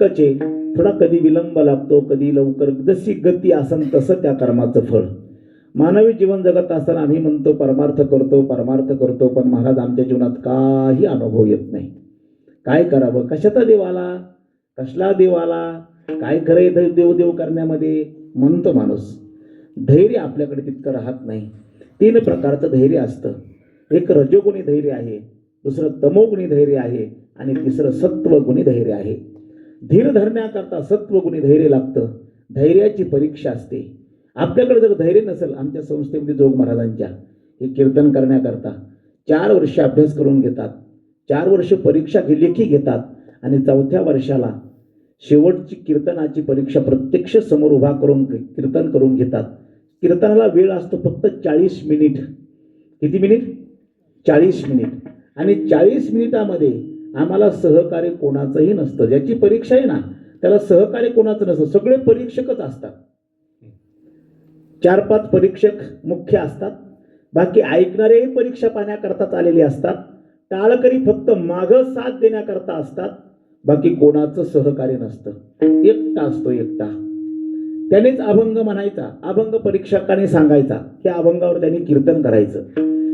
कचे थोडा कधी विलंब लागतो कधी लवकर. जशी गती असन तसं त्या कर्माचं फळ. मानवी जीवन जगत असताना आम्ही म्हणतो परमार्थ करतो परमार्थ करतो पण महाराज आमच्या जीवनात काही अनुभव येत नाही. काय करावं? कशाचा देव आला? कसला देव आला? काय खरंय देव देव देव करण्यामध्ये? म्हणतो माणूस. धैर्य आपल्याकडे तितकं राहत नाही. तीन प्रकारचं धैर्य असतं. एक रजोगुणी धैर्य आहे दुसरं तमोगुणी धैर्य आहे आणि तिसरं सत्वगुणी धैर्य आहे. धीर धरण्याकरता सत्वगुणी धैर्य लागतं. धैर्याची परीक्षा असते. आपल्याकडे जर धैर्य नसेल आमच्या संस्थेमध्ये जोग महाराजांच्या हे कीर्तन करण्याकरता चार वर्ष अभ्यास करून घेतात. चार वर्ष परीक्षा घे- लेखी घेतात. आणि चौथ्या वर्षाला शेवटची कीर्तनाची परीक्षा प्रत्यक्ष समोर उभा करून कीर्तन करून घेतात. कीर्तनाला वेळ असतो फक्त चाळीस मिनिट. किती मिनिट? चाळीस मिनिट. आणि चाळीस मिनिटामध्ये आम्हाला सहकार्य कोणाचंही नसतं. ज्याची परीक्षा आहे ना त्याला सहकार्य कोणाचं नसतं. सगळे परीक्षकच असतात. चार पाच परीक्षक मुख्य असतात. बाकी ऐकणारेही परीक्षा पाहण्याकरताच आलेले असतात. टाळकरी फक्त माग साथ देण्याकरता असतात. बाकी कोणाचं सहकार्य नसतं. एकटा असतो एकटा. त्यानेच अभंग म्हणायचा. अभंग परीक्षकाने सांगायचा. त्या अभंगावर त्यांनी कीर्तन करायचं.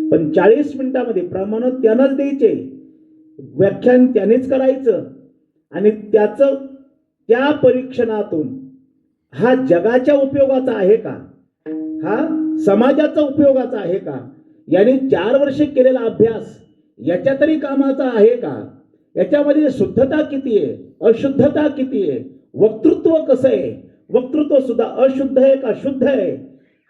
पण चाळीस मिनिटामध्ये प्रमाण त्यानंच द्यायचे. व्याख्यान त्यानेच करायचं. आणि त्याचं त्या परीक्षणातून हा जगाच्या उपयोगाचा आहे का? हा समाजाचा उपयोगाचा आहे का? याने चार वर्षे केलेला अभ्यास याच्या तरी कामाचा आहे का? याच्यामध्ये शुद्धता किती आहे? अशुद्धता किती आहे? वक्तृत्व कसं आहे? वक्तृत्व सुद्धा अशुद्ध आहे का शुद्ध आहे?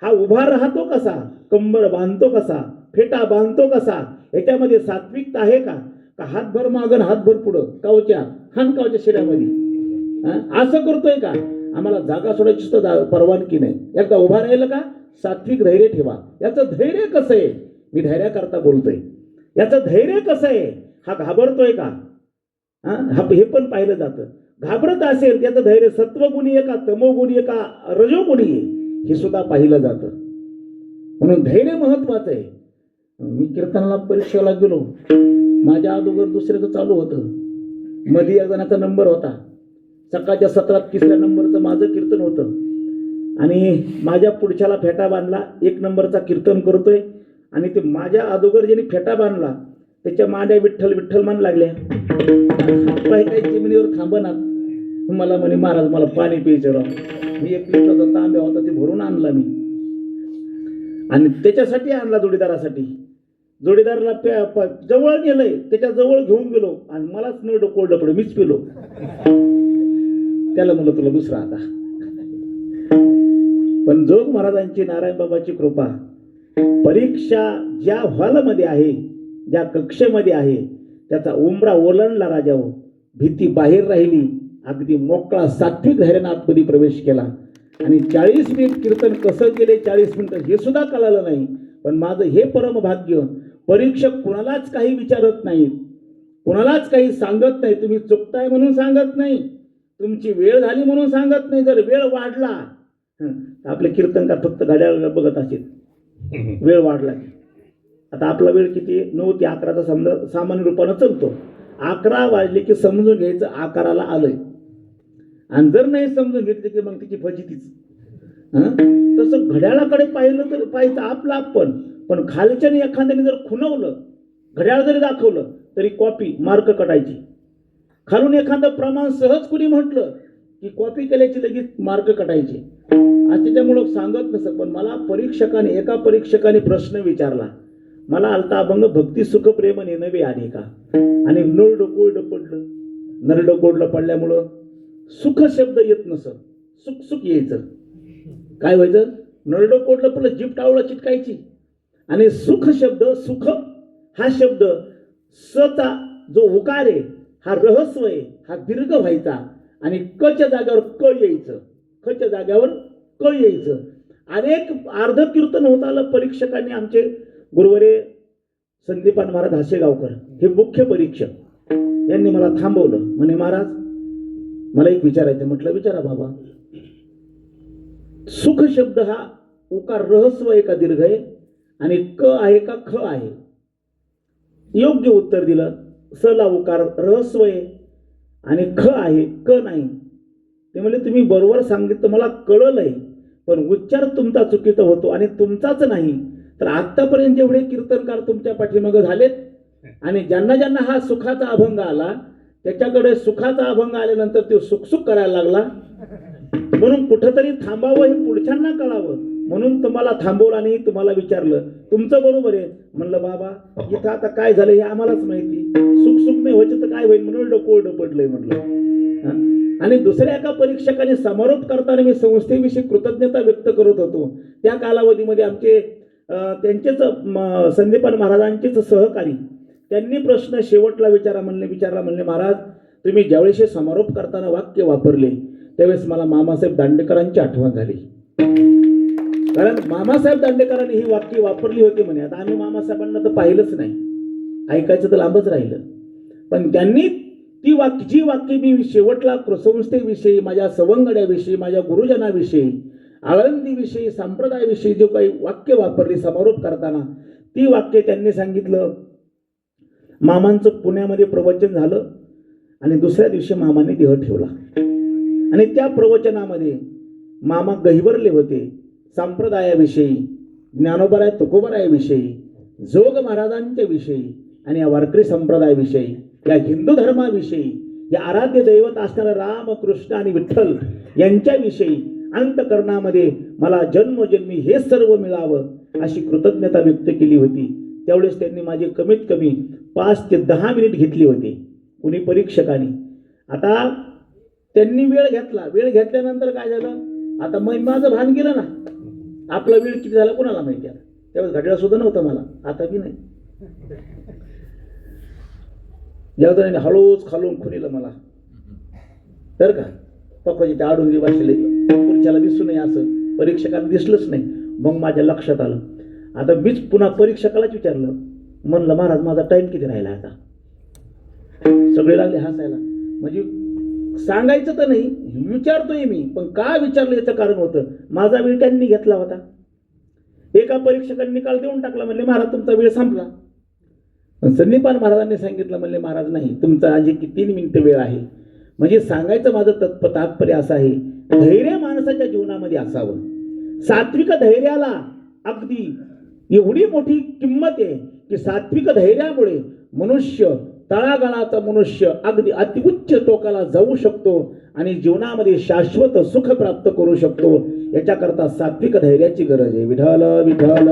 हा उभा राहतो कसा? कंबर बांधतो कसा? फेटा बांधतो कसा? याच्यामध्ये सात्विकता आहे का? का हातभर मागण हातभर पुढं कावच्या हान कावच्या शेड्यामध्ये. हा? असं करतोय का? आम्हाला जागा सोडायची सुद्धा परवानगी नाही. एकदा उभा राहिलं का सात्विक धैर्य ठेवा. याचं धैर्य कसं आहे? मी धैर्याकरता बोलतोय. याचं धैर्य कसं आहे? हा घाबरतोय का? हा? हा हे पण पाहिलं जातं. घाबरत असेल त्याचं धैर्य सत्वगुणी आहे का तमोगुणी आहे का रजोगुणी आहे हे सुद्धा पाहिलं जातं. म्हणून धैर्य महत्वाचं आहे. मी कीर्तनाला परीक्षेला गेलो. माझ्या अगोदर दुसऱ्याचं चालू होतं. मध्ये एक जणाचा नंबर होता. सकाळच्या सत्रात तिसऱ्या नंबरचं माझं कीर्तन होतं. आणि माझ्या पुढच्याला फेटा बांधला एक नंबरचा कीर्तन करतोय. आणि ते माझ्या अगोदर ज्यांनी फेटा बांधला त्याच्या मांड्या विठ्ठल विठ्ठल मान लागल्या. काही काही जमिनीवर थांबनात. मला म्हणे महाराज मला पाणी प्यायचं राव. मी एक लिटरचा तांब्या होता ते भरून आणला मी. आणि त्याच्यासाठी आणला जोडीदारासाठी. जोडीदाराला प्या प- जवळ गेलंय त्याच्याजवळ घेऊन गेलो आणि मलाच न कोरडं पडे मीच पिलो. त्याला म्हणलं तुला दुसरा आता. पण जोग महाराजांची नारायण बाबाची कृपा परीक्षा ज्या हॉलमध्ये आहे ज्या कक्षेमध्ये आहे त्याचा उमरा ओलांडला राजाओ भीती बाहेर राहिली अगदी मोकळा सात्विक धैर्यानं आतमध्ये प्रवेश केला. आणि चाळीस मिनिट कीर्तन कसं केले चाळीस मिनिट हे सुद्धा कळालं नाही. पण माझं हे परमभाग्य परीक्षक कुणालाच काही विचारत नाहीत. कुणालाच काही सांगत नाही. तुम्ही चुकताय म्हणून सांगत नाही. तुमची वेळ झाली म्हणून सांगत नाही. जर वेळ वाढला तर आपले कीर्तनकार फक्त घड्याळ बघत असेल वेळ वाढला की. आता आपला वेळ किती? नऊ ते अकराचा समजा सामान्य रूपानं चलतो. अकरा वाजले की समजून घ्यायचं आकाराला आलंय. आणि जर नाही समजून घेतले की मग तिची फजितीच. तसं घड्याळाकडे पाहिलं तर पाहिजे आपला आपण. पण खालच्याने एखाद्याने जर खुनवलं घड्याळ जरी दाखवलं तरी कॉपी मार्क कटायची. खालून एखादं प्रमाण सहज कुणी म्हटलं की कॉपी केल्याची लगेच मार्क कटायचे. आज त्याच्यामुळं सांगत नसत पण मला परीक्षकाने एका परीक्षकाने प्रश्न विचारला. मला आलता अभंग भक्ती सुख प्रेम नेनवे आणि का? आणि नरड कोळड पडलं. नरड कोरडं पडल्यामुळं सुख शब्द येत नसत. सुख सुख यायचं. काय व्हायचं? नरड कोडलं पडलं जीप टावळं चिटकायची. आणि सुख शब्द सुख हा शब्द सचा जो उकार आहे हा रहस्व आहे हा दीर्घ व्हायचा आणि कच्या जाग्यावर क यायचं. खच्या जाग्यावर क यायचं. अनेक अर्ध कीर्तन होत आलं परीक्षकांनी आमचे. गुरुवरे संदीपान महाराज हासेगावकर हे मुख्य परीक्षक. यांनी मला थांबवलं. म्हणे महाराज मला एक विचारायचं म्हटलं विचारा बाबा. सुख शब्द हा उकार रहस्व एका का दीर्घ आहे? आणि क आहे का ख आहे? योग्य उत्तर दिलं. सला उकार रहस्व आहे. आणि ख आहे क नाही. ते म्हणजे तुम्ही बरोबर सांगितलं मला कळलंय. पण उच्चार तुमचा चुकीचा होतो आणि तुमचाच नाही. तर आत्तापर्यंत जेवढे कीर्तनकार तुमच्या पाठीमागं झालेत आणि ज्यांना ज्यांना हा सुखाचा अभंग आला त्याच्याकडे सुखाचा अभंग आल्यानंतर तो सुखसुख करायला लागला. म्हणून कुठंतरी थांबावं हे पुढच्यांना कळावं. म्हणून तुम्हाला थांबवलं आणि तुम्हाला विचारलं. तुमचं बरोबर आहे. म्हणलं बाबा इथं आता काय झालं हे आम्हालाच माहिती. सुख सुख नाही व्हायचं तर काय होईल? म्हणून डोकोळ पडलंय म्हटलं आणि दुसऱ्या एका परीक्षकाने समारोप करताना मी संस्थेविषयी कृतज्ञता व्यक्त करत होतो. त्या कालावधीमध्ये आमचे त्यांचेच संदीपान महाराजांचेच सहकारी त्यांनी प्रश्न शेवटला विचारा म्हणले विचारला म्हणले महाराज तुम्ही ज्यावेळेस समारोप करताना वाक्य वापरले त्यावेळेस मला मामासाहेब दांडेकरांची आठवण झाली. कारण मामासाहेब दांडेकरांनी ही वाक्य वापरली होती म्हणे. आता आम्ही मामासाहेबांना तर पाहिलंच नाही. ऐकायचं तर लांबच राहिलं. पण त्यांनी ती वाक्य जी वाक्य मी शेवटला संस्थेविषयी माझ्या सवंगड्याविषयी माझ्या गुरुजनाविषयी आळंदीविषयी संप्रदायाविषयी जो काही वाक्य वापरली समारोप करताना ती वाक्य त्यांनी सांगितलं. मामांचं पुण्यामध्ये प्रवचन झालं आणि दुसऱ्या दिवशी मामाने देह ठेवला. आणि त्या प्रवचनामध्ये मामा गहिवरले होते. संप्रदायाविषयी ज्ञानोबराय तुकोबरायाविषयी जोग महाराजांच्या विषयी आणि या वारकरी संप्रदायाविषयी या हिंदू धर्माविषयी या आराध्य दैवत असणाऱ्या राम कृष्ण आणि विठ्ठल यांच्याविषयी अंतकरणामध्ये मला जन्मजन्मी हे सर्व मिळावं अशी कृतज्ञता व्यक्त केली होती. त्यावेळेस त्यांनी माझी कमीत कमी पाच ते दहा मिनिट घेतली होती कुणी परीक्षकाने. आता त्यांनी वेळ घेतला. वेळ घेतल्यानंतर काय झालं? आता मग माझं भान गेलं ना. आपला वेळ किती झाला कोणाला माहिती आता? त्यावेळेस घड्याळ सुद्धा नव्हतं मला. आता बी नाही. यावताने हळूच खालून खुनीला मला. तर का? पक्वाची त्या आडून बसले. पुढच्याला दिसू नये असं. परीक्षकाला दिसलंच नाही. मग माझ्या लक्षात आलं. आता मीच पुन्हा परीक्षकालाच विचारलं. म्हणलं महाराज माझा टाईम किती राहिला आता? सगळे लागले हसायला. म्हणजे सांगायचं तर नाही विचारतोय मी पण का विचारलं याचं कारण होतं? माझा वेळ त्यांनी घेतला होता. एका परीक्षकांनी निकाल देऊन टाकला म्हणले महाराज तुमचा वेळ संपला. पण संदीपान महाराजांनी सांगितलं म्हणले महाराज नाही तुमचा आज की तीन मिनिटं वेळ आहे. म्हणजे सांगायचं माझं तत्प तात्पर्य असं आहे धैर्य माणसाच्या जीवनामध्ये असावं. सात्विक धैर्याला अगदी एवढी मोठी किंमत आहे की सात्विक धैर्यामुळे मनुष्य तळागाळाचा मनुष्य अगदी अतिउच्च टोकाला जाऊ शकतो आणि जीवनामध्ये शाश्वत सुख प्राप्त करू शकतो. याच्याकरता सात्विक धैर्याची गरज आहे. विठल विठल